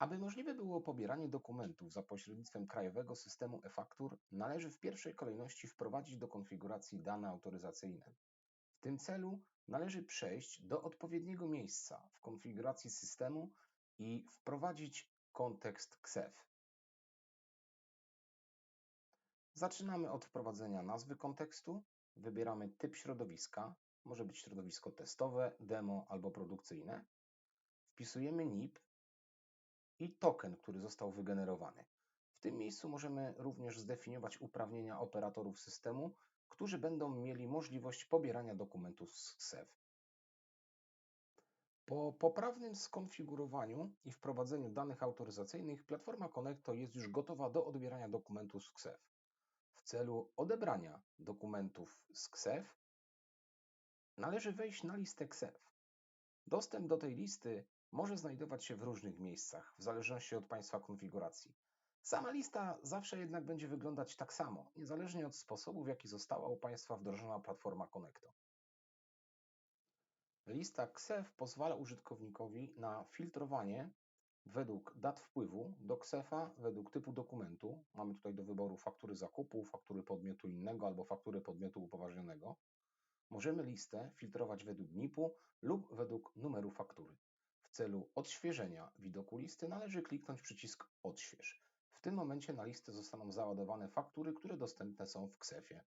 Aby możliwe było pobieranie dokumentów za pośrednictwem krajowego systemu e-faktur, należy w pierwszej kolejności wprowadzić do konfiguracji dane autoryzacyjne. W tym celu należy przejść do odpowiedniego miejsca w konfiguracji systemu i wprowadzić kontekst KSEF. Zaczynamy od wprowadzenia nazwy kontekstu. Wybieramy typ środowiska. Może być środowisko testowe, demo albo produkcyjne. Wpisujemy NIP i token, który został wygenerowany. W tym miejscu możemy również zdefiniować uprawnienia operatorów systemu, którzy będą mieli możliwość pobierania dokumentów z KSEF. Po poprawnym skonfigurowaniu i wprowadzeniu danych autoryzacyjnych, platforma Connecto jest już gotowa do odbierania dokumentów z KSEF. W celu odebrania dokumentów z KSEF należy wejść na listę KSEF. Dostęp do tej listy może znajdować się w różnych miejscach, w zależności od Państwa konfiguracji. Sama lista zawsze jednak będzie wyglądać tak samo, niezależnie od sposobu, w jaki została u Państwa wdrożona platforma Connecto. Lista KSEF pozwala użytkownikowi na filtrowanie według dat wpływu do KSEFa według typu dokumentu. Mamy tutaj do wyboru faktury zakupu, faktury podmiotu innego albo faktury podmiotu upoważnionego. Możemy listę filtrować według NIP-u lub według numeru faktury. W celu odświeżenia widoku listy należy kliknąć przycisk Odśwież. W tym momencie na listę zostaną załadowane faktury, które dostępne są w KSEFie.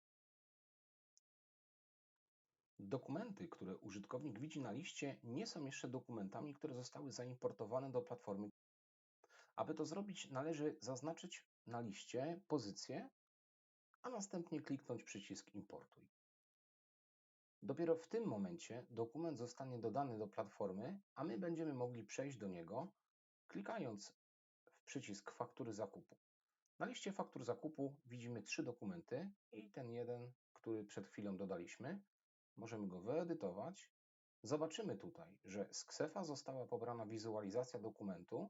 Dokumenty, które użytkownik widzi na liście, nie są jeszcze dokumentami, które zostały zaimportowane do platformy. Aby to zrobić, należy zaznaczyć na liście pozycję, a następnie kliknąć przycisk Importuj. Dopiero w tym momencie dokument zostanie dodany do platformy, a my będziemy mogli przejść do niego, klikając w przycisk Faktury zakupu. Na liście faktur zakupu widzimy trzy dokumenty i ten jeden, który przed chwilą dodaliśmy. Możemy go wyedytować. Zobaczymy tutaj, że z KSEFa została pobrana wizualizacja dokumentu,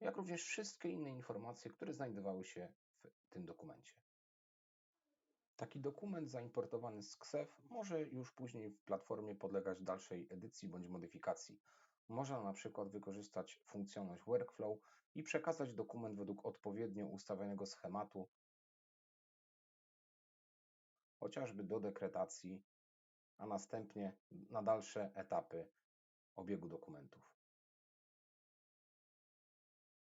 jak również wszystkie inne informacje, które znajdowały się w tym dokumencie. Taki dokument zaimportowany z KSEF może już później w platformie podlegać dalszej edycji bądź modyfikacji. Można na przykład wykorzystać funkcjonalność Workflow i przekazać dokument według odpowiednio ustawionego schematu, chociażby do dekretacji, a następnie na dalsze etapy obiegu dokumentów.